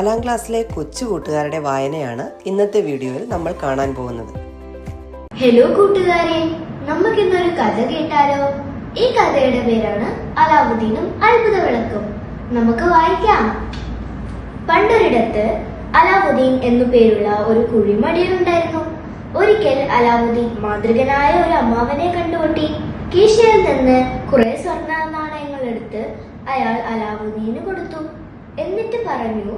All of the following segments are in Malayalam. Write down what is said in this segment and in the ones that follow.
നാലാം ക്ലാസ്സിലെ കൊച്ചു കൂട്ടുകാരുടെ വായനയാണ് ഇന്നത്തെ വീഡിയോയിൽ നമ്മൾ കാണാൻ പോകുന്നത്. ഹലോ കൂട്ടുകാരെ നമുക്ക് ഇന്നൊരു കഥ കേട്ടാലോ? ഈ കഥയുടെ പേരാണ് അലാവുദ്ദീനും അത്ഭുത വിളക്കും നമുക്ക് വായിക്കാം. പണ്ടൊരിടത്ത് അലാവുദ്ദീൻ എന്നു പേരുള്ള ഒരു കുഴിമടിയുണ്ടായിരുന്നു ഒരിക്കൽ അലാവുദ്ദീൻ മാതൃകനായ ഒരു അമ്മാവനെ കണ്ടുകൊട്ടി കീശയിൽ നിന്ന് കുറെ സ്വർണ നാണയങ്ങൾ എടുത്ത് അയാൾ അലാവുദ്ദീന് കൊടുത്തു. എന്നിട്ട് പറഞ്ഞു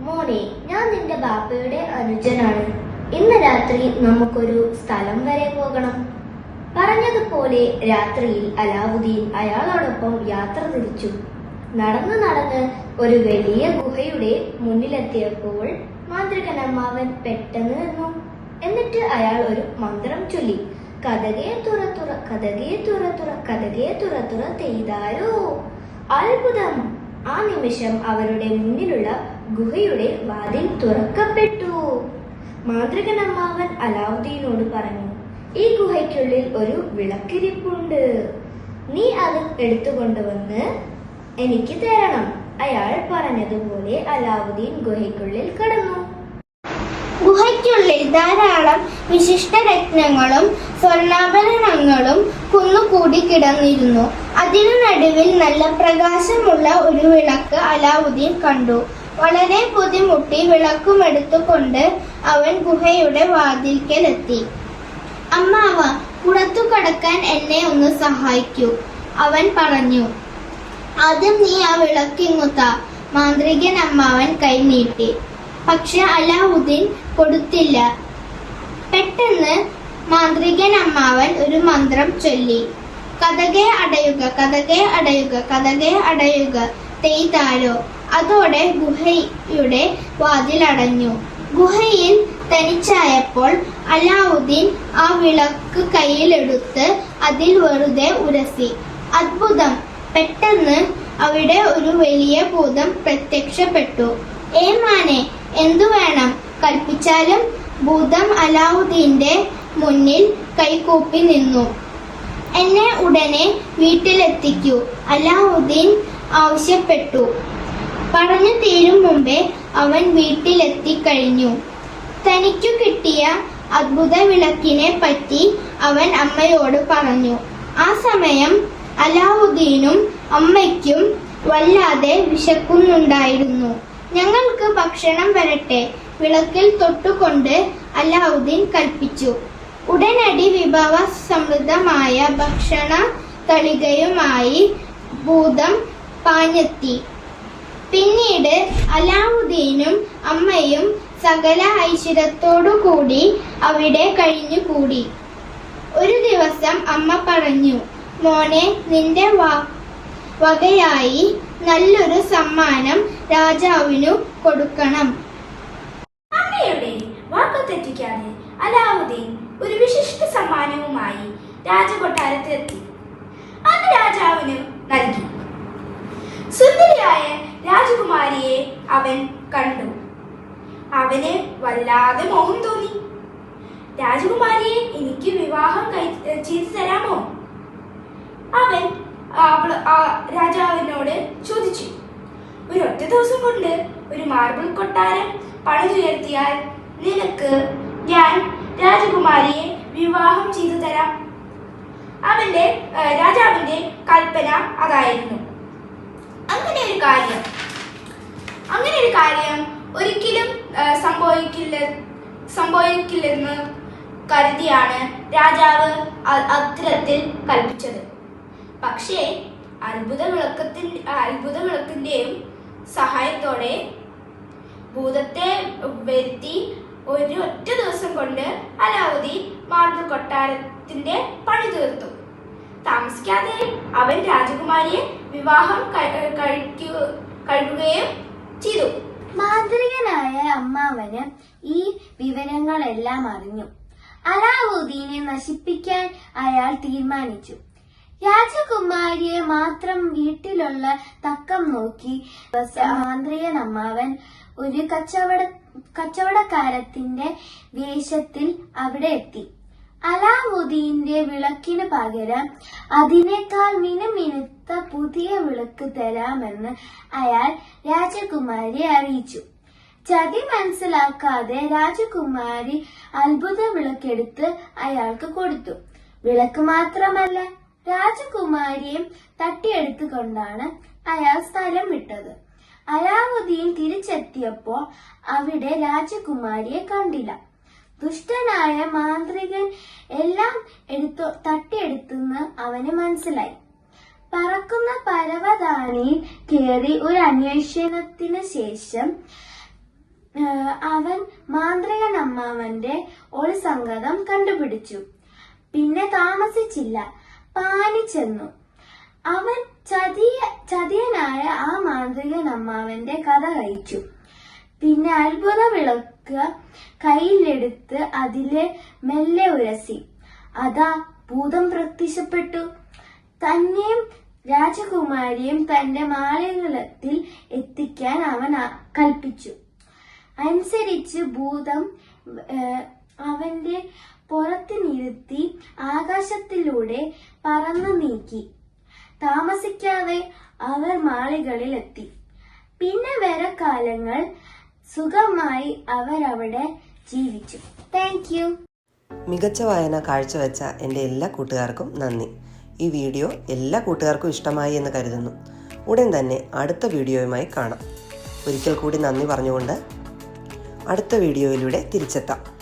മോനെ ഞാൻ നിന്റെ ബാപ്പയുടെ അനുജനാണ്. ഇന്ന് രാത്രി നമുക്കൊരു സ്ഥലം വരെ പോകണം. പറഞ്ഞതുപോലെ രാത്രിയിൽ അലാവുദ്ദീൻ അയാളോടൊപ്പം യാത്ര തിരിച്ചു. നടന്ന് നടന്ന് ഒരു വലിയ ഗുഹയുടെ മുന്നിലെത്തിയപ്പോൾ മാന്ത്രികനമ്മാവൻ പെട്ടെന്ന് നിന്നു. എന്നിട്ട് അയാൾ ഒരു മന്ത്രം ചൊല്ലി. കഥകയെ തുറ തുറ കഥകയെ തുറ തുറ കഥകയെ തുറ തുറ തെയ്താരോ? അത്ഭുതം! ആ നിമിഷം അവരുടെ മുന്നിലുള്ള ഗുഹയുടെ വാതിൽ തുറക്കപ്പെട്ടു. മാന്ത്രികനമ്മാവൻ അലാവുദ്ദീനോട് പറഞ്ഞു ഈ ഗുഹയ്ക്കുള്ളിൽ ഒരു വിളക്കിരിപ്പുണ്ട്. നീ അത് എടുത്തുകൊണ്ടുവന്ന് എനിക്ക് തരണം അയാൾ പറഞ്ഞതുപോലെ അലാവുദ്ദീൻ ഗുഹയ്ക്കുള്ളിൽ കടന്നു. ഗുഹയ്ക്കുള്ളിൽ ധാരാളം വിശിഷ്ട രത്നങ്ങളും സ്വർണാഭരണങ്ങളും കുന്നുകൂടി കിടന്നിരുന്നു. അതിനു നടുവിൽ നല്ല പ്രകാശമുള്ള ഒരു വിളക്ക് അലാവുദ്ദീൻ കണ്ടു. വളരെ ബുദ്ധിമുട്ടി വിളക്കുമെടുത്തുകൊണ്ട് അവൻ ഗുഹയുടെ വാതിൽക്കലെത്തി. അമ്മാവ പുറത്തു കടക്കാൻ എന്നെ ഒന്ന് സഹായിക്കൂ അവൻ പറഞ്ഞു. ആദ്യം നീ ആ വിളക്കിങ്ങുത്ത മാന്ത്രികൻ അമ്മാവൻ കൈനീട്ടി പക്ഷെ അലാവുദ്ദീൻ കൊടുത്തില്ല. പെട്ടെന്ന് മാന്ത്രികൻ അമ്മാവൻ ഒരു മന്ത്രം ചൊല്ലി. കഥകെ അടയുക കഥകെ അടയുക കഥകെ അടയുക തെയ്താരോ അതോടെ ഗുഹയുടെ വാതിൽ അടഞ്ഞു ഗുഹയിൽ തനിച്ചായപ്പോൾ അലാവുദ്ദീൻ ആ വിളക്ക് കയ്യിലെടുത്ത് അതിൽ വെറുതെ ഉരസി. അത്ഭുതം. പെട്ടെന്ന് അവിടെ ഒരു വലിയ ഭൂതം പ്രത്യക്ഷപ്പെട്ടു. ഏ മാനെ എന്തു വേണം? കൽപ്പിച്ചാലും? ഭൂതം അലാവുദ്ദീന്റെ മുന്നിൽ കൈകൂപ്പി നിന്നു. എന്നെ ഉടനെ വീട്ടിലെത്തിക്കൂ അലാവുദ്ദീൻ ആവശ്യപ്പെട്ടു. പറഞ്ഞു തീരും മുമ്പേ അവൻ വീട്ടിലെത്തി കഴിഞ്ഞു തനിക്കു കിട്ടിയ അത്ഭുത വിളക്കിനെ പറ്റി അവൻ അമ്മയോട് പറഞ്ഞു. ആ സമയം അലാവുദ്ദീനും അമ്മയ്ക്കും വല്ലാതെ വിശക്കുന്നുണ്ടായിരുന്നു. ഞങ്ങൾക്ക് ഭക്ഷണം വരട്ടെ വിളക്കിൽ തൊട്ടുകൊണ്ട് അലാവുദ്ദീൻ കൽപ്പിച്ചു. ഉടനടി വിഭവ സമൃദ്ധമായ ഭക്ഷണ തളികയുമായി ഭൂതം പാഞ്ഞെത്തി. പിന്നീട് അലാവുദ്ദീനും അമ്മയും സകല കൂടി അവിടെ കഴിഞ്ഞുകൂടി. ഒരു ദിവസം അമ്മ പറഞ്ഞു മോനെ നിന്റെ വകയായി നല്ലൊരു സമ്മാനം രാജാവിനു കൊടുക്കണം. അമ്മയുടെ വാക്കു തെറ്റിക്കാതെ അലാവുദ്ദീൻ ഒരു വിശിഷ്ട സമ്മാനവുമായി രാജകൊട്ടാരത്തിലെത്തി. അത് രാജാവിന് നൽകി. സുന്ദരിയായ അവൻ കണ്ടു. അവന് വല്ലാതെ മോഹം തോന്നി. രാജകുമാരിയെ എനിക്ക് വിവാഹം ചെയ്തു തരാമോ? അവൻ രാജാവിനോട് ചോദിച്ചു. ഒരു ഒറ്റ ദിവസം കൊണ്ട് ഒരു മാർബിൾ കൊട്ടാരം പണിതുയർത്തിയാൽ നിനക്ക് ഞാൻ രാജകുമാരിയെ വിവാഹം ചെയ്തു തരാം. അവന്റെ രാജാവിന്റെ കൽപ്പന അതായിരുന്നു. അങ്ങനെ ഒരു കാര്യം അങ്ങനെ ഒരു കാര്യം ഒരിക്കലും സംഭവിക്കില്ല സംഭവിക്കില്ലെന്ന് കരുതിയാണ് രാജാവ് അത്തരത്തിൽ കൽപ്പിച്ചത്. പക്ഷേ അത്ഭുത വിളക്കത്തിന്റെ അത്ഭുത വിളക്കിന്റെയും സഹായത്തോടെ ഭൂതത്തെ വരുത്തി ഒരു ഒറ്റ ദിവസം കൊണ്ട് അലാവുദ്ദീൻ മാർബിൾ കൊട്ടാരത്തിന്റെ പണി തീർത്തു. താമസിക്കാതെ അവൻ രാജകുമാരിയെ വിവാഹം കഴിക്കുക കഴിക്കുകയും ചെയ്തു മാന്ത്രികനായ അമ്മാവന് ഈ വിവരങ്ങളെല്ലാം അറിഞ്ഞു. അലാവുദ്ദീനെ നശിപ്പിക്കാൻ അയാൾ തീരുമാനിച്ചു. രാജകുമാരിയെ മാത്രം വീട്ടിലുള്ള തക്കം നോക്കി മാന്ത്രികൻ അമ്മാവൻ ഒരു കച്ചവട കച്ചവടക്കാരത്തിന്റെ വേഷത്തിൽ അവിടെ എത്തി. അലാവുദ്ദീന്റെ വിളക്കിന് പകരം അതിനേക്കാൾ മിനുമിനുത്ത പുതിയ വിളക്ക് തരാമെന്ന് അയാൾ രാജകുമാരിയെ അറിയിച്ചു. ചതി മനസ്സിലാക്കാതെ രാജകുമാരി അത്ഭുത വിളക്കെടുത്ത് അയാൾക്ക് കൊടുത്തു. വിളക്ക് മാത്രമല്ല രാജകുമാരിയും തട്ടിയെടുത്തുകൊണ്ടാണ് അയാൾ സ്ഥലം വിട്ടത്. അലാവുദ്ദീൻ തിരിച്ചെത്തിയപ്പോൾ അവിടെ രാജകുമാരിയെ കണ്ടില്ല. ദുഷ്ടനായ മാന്ത്രികൻ എല്ലാം എടുത്തു തട്ടിയെടുത്തെന്ന് അവന് മനസ്സിലായി. പറക്കുന്ന പരവതാനിയിൽ കയറി ഒരു അന്വേഷണത്തിന് ശേഷം അവൻ മാന്ത്രികൻ അമ്മാവന്റെ ഒരു സംഗതം കണ്ടുപിടിച്ചു. പിന്നെ താമസിച്ചില്ല പാനി ചെന്നു. അവൻ ചതിയ ചതിയനായ ആ മാന്ത്രികൻ അമ്മാവന്റെ കഥ കഴിച്ചു. പിന്നെ അത്ഭുത വിളക്ക് കയ്യിലെടുത്ത് അതിലെ മെല്ലെ ഉരസി. അതാ ഭൂതം പ്രത്യക്ഷപ്പെട്ടു. തന്നെയും രാജകുമാരിയും തന്റെ മാളികളത്തിൽ എത്തിക്കാൻ അവൻ കൽപ്പിച്ചു. അനുസരിച്ച് ഭൂതം അവന്റെ പുറത്ത് നിരുത്തി ആകാശത്തിലൂടെ പറന്നു നീക്കി. താമസിക്കാതെ അവർ മാളികളിൽ എത്തി. പിന്നെ വരെ കാലങ്ങൾ സുഖമായി അവർ അവിടെ ജീവിച്ചു. താങ്ക് യു മികച്ച വായന കാഴ്ചവെച്ച എന്റെ എല്ലാ കൂട്ടുകാർക്കും നന്ദി. ഈ വീഡിയോ എല്ലാ കൂട്ടുകാർക്കും ഇഷ്ടമായി എന്ന് കരുതുന്നു. ഉടൻ തന്നെ അടുത്ത വീഡിയോയുമായി കാണാം. ഒരിക്കൽ കൂടി നന്ദി പറഞ്ഞുകൊണ്ട് അടുത്ത വീഡിയോയിലൂടെ തിരിച്ചെത്താം.